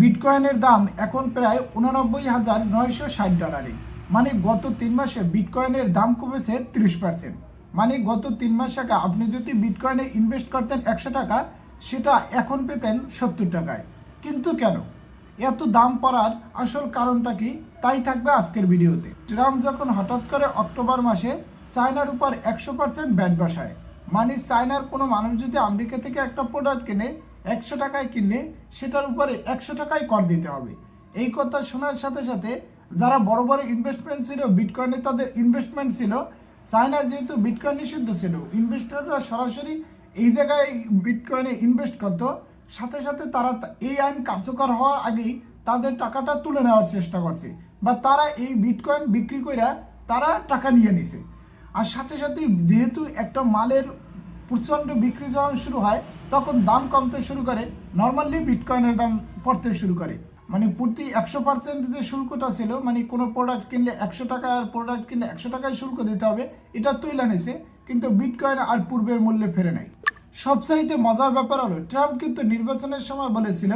বিটকয়েনের দাম এখন প্রায় উনানব্বই হাজার নয়শো ষাট ডলারে। মানে গত তিন মাসে বিটকয়েনের দাম কমেছে তিরিশ পার্সেন্ট মানে গত তিন মাস আগে আপনি যদি বিটকয়েনে ইনভেস্ট করতেন একশো টাকা, সেটা এখন পেতেন সত্তর টাকায়। কিন্তু কেন? এত দাম পড়ার আসল কারণটা কি? তাই থাকবে আজকের ভিডিওতে। ট্রাম্প যখন হঠাৎ করে অক্টোবর মাসে চায়নার উপর একশো পার্সেন্ট ব্যাট বসায় মানে চায়নার কোনো মানুষ যদি আমেরিকা থেকে একটা প্রোডাক্ট কেনে একশো টাকায় কিনলে সেটার উপরে একশো টাকায় কর দিতে হবে। এই কথা শোনার সাথে সাথে যারা বড় বড় ইনভেস্টমেন্ট ছিল বিটকয়েনে তাদের ইনভেস্টমেন্ট ছিল, চায়না যেহেতু বিটকয়েন নিষিদ্ধ ছিল ইনভেস্টররা সরাসরি এই জায়গায় বিটকয়েনে ইনভেস্ট করতো। সাথে সাথে তারা এই আইন কার্যকর হওয়ার আগেই তাদের টাকাটা তুলে নেওয়ার চেষ্টা করছে। বা তারা এই বিটকয়েন বিক্রি করে তারা টাকা নিয়ে নিছে। আর সাথে সাথে যেহেতু একটা মালের প্রচণ্ড বিক্রি যখন শুরু হয়, তখন দাম কমতে শুরু করে। নর্মালি বিটকয়েনের দাম পড়তে শুরু করে। মানে প্রতি একশো পার্সেন্ট যে শুল্কটা ছিল মানে কোনো প্রোডাক্ট কিনলে একশো টাকা আর প্রোডাক্ট কিনলে একশো টাকায় শুল্ক দিতে হবে, এটা তুলে নিছে, কিন্তু বিটকয়েন আর পূর্বের মূল্যে ফেরে নেয় সবচাইতে মজার ব্যাপার হলো ট্রাম্প কিন্তু নির্বাচনের সময় বলেছিল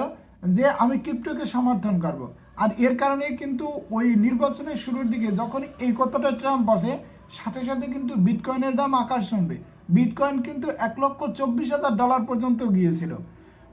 যে, আমি ক্রিপ্টোকে সমর্থন করব। আর এর কারণে কিন্তু ওই নির্বাচনের শুরুর দিকে যখন এই কথাটা ট্রাম্প বসে সাথে সাথে কিন্তু বিটকয়েনের দাম আকাশ শুনবে বিটকয়েন কিন্তু এক লক্ষ চব্বিশ হাজার ডলার পর্যন্ত গিয়েছিল।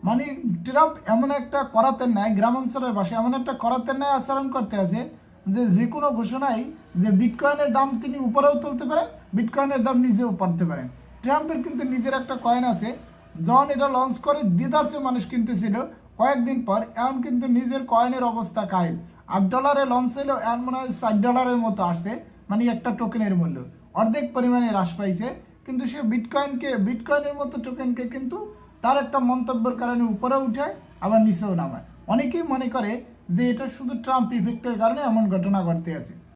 মানে ট্রাম্প এমন একটা করাতেন নাই গ্রামাঞ্চলের ভাষায় এমন একটা করাতেন নাই আচরণ করতে আছে যে যে কোনো ঘোষণায় যে বিটকয়েনের দাম তিনি উপরেও তুলতে পারেন বিটকয়েনের দাম নিজেও পারতে পারেন। ট্রাম্পের কিন্তু নিজের একটা কয়েন আছে, যখন এটা লঞ্চ করে দিদার্সে মানুষ কিনতেছিল কয়েকদিন পর এখন কিন্তু নিজের কয়েনের অবস্থা কায়েম আট ডলারে লঞ্চ হলো এখন মনে হয় ষাট ডলারের মতো আসছে মানে একটা টোকেনের মূল্য। অর্ধেক পরিমাণে হ্রাস পাইছে, কিন্তু সে বিটকয়েনকে বিটকয়েনের মতো টোকেনকে কিন্তু তার একটা মন্তব্যের কারণে উপরে উঠায়, আবার নিচেও নামায়। অনেকেই মনে করে যে এটা শুধু ট্রাম্প ইফেক্টের কারণে এমন ঘটনা ঘটতে আছে।